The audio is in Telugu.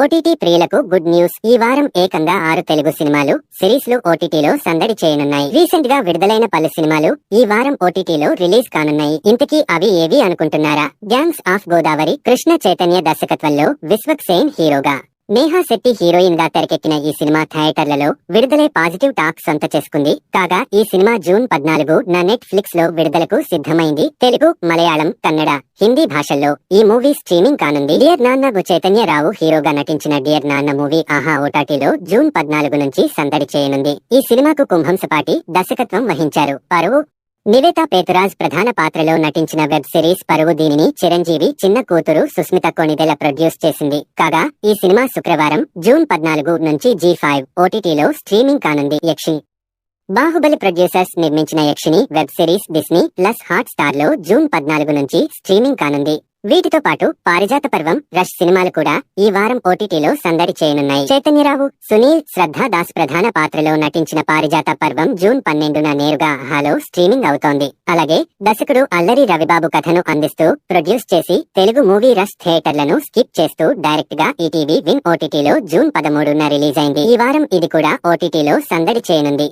ఓటీటీ ప్రియులకు గుడ్ న్యూస్. ఈ వారం ఏకంగా ఆరు తెలుగు సినిమాలు సిరీస్లు ఓటీటీలో సందడి చేయనున్నాయి. రీసెంట్గా విడుదలైన పలు సినిమాలు ఈ వారం ఓటీటీలో రిలీజ్ కానున్నాయి. ఇంతకీ అవి ఏవి అనుకుంటున్నారా? గ్యాంగ్స్ ఆఫ్ గోదావరి కృష్ణ చైతన్య దర్శకత్వంలో విశ్వక్ సేన్ హీరోగా. నేహా శెట్టి హీరోయిన్గా తెరకెక్కిన ఈ సినిమా థియేటర్లలో విడుదలై పాజిటివ్ టాక్ సొంత చేసుకుంది. కాగా ఈ సినిమా జూన్ పద్నాలుగు నా నెట్ ఫ్లిక్స్లో విడుదలకు సిద్ధమైంది. తెలుగు మలయాళం కన్నడ హిందీ భాషల్లో ఈ మూవీ స్ట్రీమింగ్ కానుంది. డియర్ నాన్న చైతన్య రావు హీరోగా నటించిన డియర్ నాన్న మూవీ ఆహా ఓటాటీలో జూన్ పద్నాలుగు నుంచి సందడి చేయనుంది. ఈ సినిమాకు కుంభంసపాటి దర్శకత్వం వహించారు. పరువు నివేత పేతురాజ్ ప్రధాన పాత్రలో నటించిన వెబ్ సిరీస్ పరువు దీనిని చిరంజీవి చిన్న కూతురు సుస్మిత కొణిదెల ప్రొడ్యూస్ చేసింది. కాగా ఈ సినిమా శుక్రవారం జూన్ పద్నాలుగు నుంచి జీ ఫైవ్ ఓటీటీలో స్ట్రీమింగ్ కానుంది యక్షి బాహుబలి ప్రొడ్యూసర్స్ నిర్మించిన Yakshini web series Disney plus hot స్టార్లో June పద్నాలుగు నుంచి స్ట్రీమింగ్ కానుంది. వీటితో పాటు పారిజాత పర్వం రష్ సినిమాలు కూడా ఈ వారం ఓటీటీలో సందడి చేయనున్నాయి. చైతన్యరావు సునీల్ శ్రద్ధా దాస్ ప్రధాన పాత్రలో నటించిన పారిజాత పర్వం జూన్ పన్నెండున నేరుగా హాలో స్ట్రీమింగ్ అవుతోంది. అలాగే దర్శకుడు అల్లరి రవిబాబు కథను అందిస్తూ ప్రొడ్యూస్ చేసి తెలుగు మూవీ రష్ థియేటర్లను స్కిప్ చేస్తూ డైరెక్ట్గా ఈటీవీ విన్ ఓటీటీలో జూన్ పదమూడున రిలీజ్ అయింది ఈ వారం ఇది కూడా ఓటీటీలో సందడి చేయనుంది.